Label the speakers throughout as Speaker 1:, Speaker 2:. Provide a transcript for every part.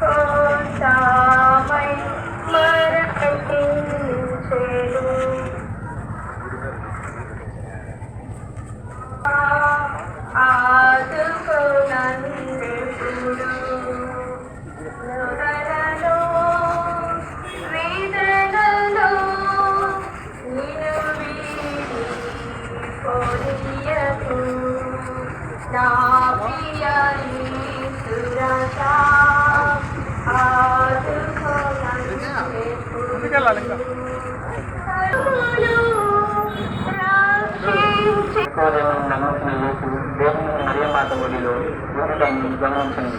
Speaker 1: కోసమై మరణించెను. ఆదుకొనందెప్పుడు
Speaker 2: ఒడిలో ఉండటాన్ని గమనించండి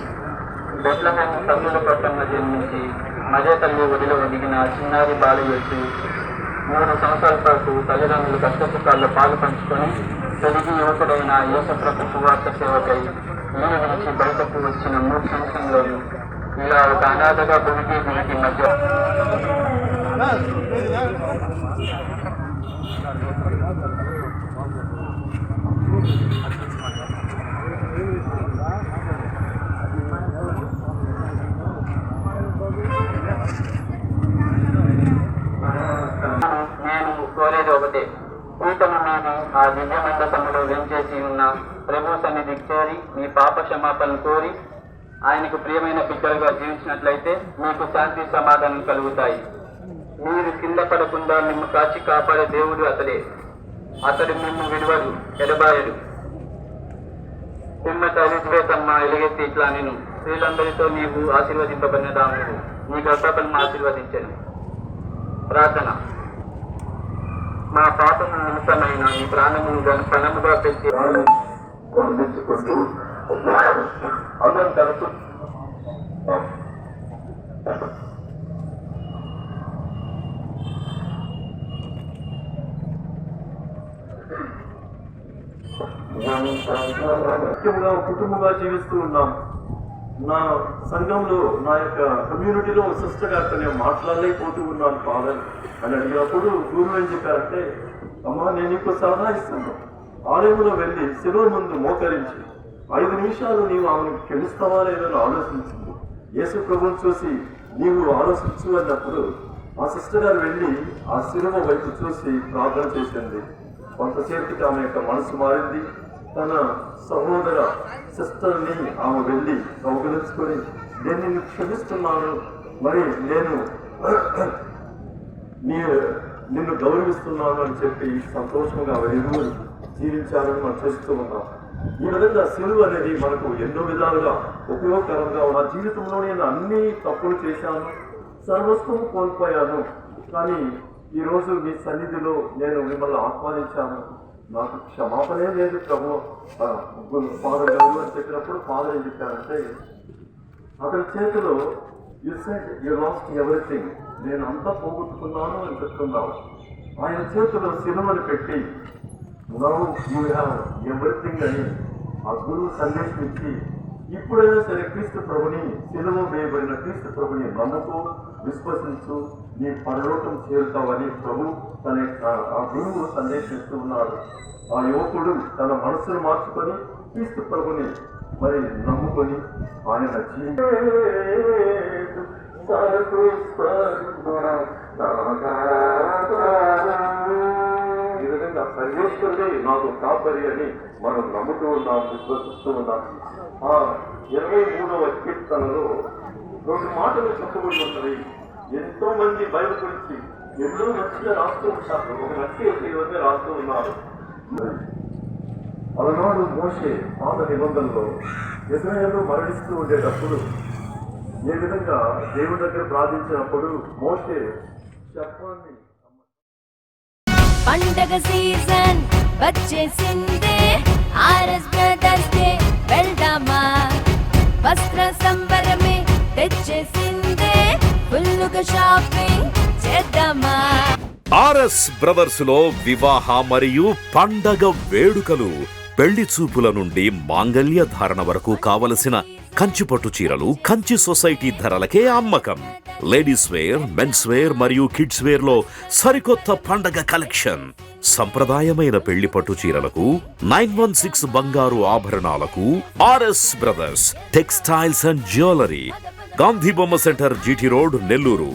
Speaker 2: బెట్లహేమ తల్లుల పట్టణంలో జన్మించి మజే తల్లి ఒడిలో ఒదిగిన చిన్నారి బాల యేసు మూడు సంవత్సరాల పాటు తల్లిదండ్రులు కష్టసుఖాల్లో పాలు పంచుకొని పెరిగి యువకుడైన యేసప్రభు సువార్త సేవకై ఈయన నుంచి బయటకు వచ్చిన మూడు సంవత్సరంలోనూ ఇలా ఒక అనాథగా భూమికి భూమికి మధ్య నేను కూటమి ఆ దివ్య మండపంలో వెంచేసి ఉన్న ప్రభు సన్నిధికి చేరి మీ పాప క్షమాపణను కోరి ఆయనకు ప్రియమైన బిడ్డలుగా జీవించినట్లయితే మీకు శాంతి సమాధానం కలుగుతాయి. మీరు కింద పడకుండా మిమ్ము కాచి కాపాడే దేవుడు అతడే. అతడు మిమ్ము విలువడు ఎడబాయడు. పిమ్మట ఎలిజబెతమ్మ ఎలుగెత్తి ఇట్లా నేను స్త్రీలందరితో నీవు ఆశీర్వదింపబడిన దాము నీ గర్భపలను ఆశీర్వదించను. ప్రార్థన. మా పాపము నిమిత్తమైన ఈ ప్రాణమును గను పణముగా పెట్టి పంపించుకుంటూ అందరం తరచు
Speaker 3: ముఖ్యంగా కుటుంబంగా జీవిస్తూ ఉన్నాం. నా సంఘంలో నా యొక్క కమ్యూనిటీలో సిస్టర్ గారితో నేను మాట్లాడలేకపోతూ ఉన్నాను ఫాదర్ అని అడిగినప్పుడు గురువు ఏం చెప్పారంటే అమ్మా నేను నీకు సలహా ఇస్తాను. ఆలయంలో వెళ్ళి శిలువ ముందు మోకరించి ఐదు నిమిషాలు నీవు ఆమెను క్షమిస్తావా లేదో ఆలోచించింది యేసు ప్రభుని చూసి నీవు ఆలోచించు అన్నప్పుడు ఆ సిస్టర్ గారు వెళ్ళి ఆ శిలువ వైపు చూసి ప్రార్థన చేసింది. కొంతసేపటికి ఆమె యొక్క మనసు మారింది. తన సహోదర సిస్టర్ని ఆమె వెళ్ళి కౌగలించుకొని నేను నిన్ను క్షమిస్తున్నాను. మరి నేను నీ నిన్ను గౌరవిస్తున్నాను అని చెప్పి సంతోషంగా ఇరువురు జీవించాలని మనం చూస్తూ ఉన్నాం. ఈ విధంగా సిలువ అనేది మనకు ఎన్నో విధాలుగా ఉపయోగకరంగా ఉన్న జీవితంలో నేను అన్ని తప్పులు చేశాను సర్వస్వము కోల్పోయాను. కానీ ఈరోజు మీ సన్నిధిలో నేను మిమ్మల్ని ఆహ్వానించాను. నాకు క్షమాపణే లేదు ప్రభు. ఆ, ఫాదర్ గారు అని చెప్పినప్పుడు ఫాదర్ ఏం చెప్పారంటే అతని చేతిలో you said you lost everything నేను అంతా పోగొట్టుకున్నాను అని చెప్తున్నావు. ఆయన చేతిలో సినిమలు పెట్టి నవ్ యూ హ్యావ్ ఎవ్రీథింగ్ అని ఆ గురువు సందేశం ఇచ్చి ఇప్పుడైనా సరే క్రీస్తు ప్రభుని సిలువ వేయబడిన క్రీస్తు ప్రభుని నమ్ముతూ విశ్వసించు నీ పరలోకం చేరుతావని ప్రభు తన యొక్క ఆ గురువు సందేశిస్తూ ఉన్నాడు ఆ యువకుడు తన మనసును మార్చుకొని క్రీస్తు ప్రభుని మరి నమ్ముకొని ఆయన ఈ విధంగా సర్వేశ్వరుడే నాకు కాపరి అని మనం నమ్ముతూ ఉన్నాం విశ్వసిస్తూ ఉన్నాం. ఆ ఇరవై మూడవ కీర్తనలో రెండు మాటలు చెప్పబడి ఉంటాయి ఎంతో మంది బైబిల్ గురించి ఎన్నో మంచిగా రాస్తూ ఉంటారు. ఒక మంచి విధంగా రాస్తూ ఉన్నారు. అలనాడు మోసే పాత నిబంధనలో ఇజ్రాయేలు మరణిస్తూ ఉండేటప్పుడు ఏ విధంగా దేవుడి దగ్గర ప్రార్థించినప్పుడు మోసే చెప్పాన్ని
Speaker 4: పండగ సీజన్ వచ్చేసిందే. ఆర్ఎస్ బ్రదర్స్ డే వెళ్దామా? వస్త్ర సంబరమే తెచ్చేసిందే. ఫుల్లుగా షాపింగ్ చేద్దామా?
Speaker 5: ఆర్ఎస్ బ్రదర్స్లో వివాహ మరియు పండగ వేడుకలు పెళ్ళి చూపుల నుండి మాంగళ్య ధారణ వరకు కావలసిన కంచిపట్టు చీరలు కంచి సొసైటీ ధరలకే అమ్మకం. లేడీస్ వేర్ మెన్స్ వేర్ మరియు కిడ్స్ వేర్లో సరికొత్త పండగ కలెక్షన్. సంప్రదాయమైన పెళ్ళి పట్టు చీరలకు నైన్ వన్ సిక్స్ బంగారు ఆభరణాలకు RS brothers textiles and jewellery Gandhi బొమ్మ సెంటర్ జీటీ రోడ్ నెల్లూరు.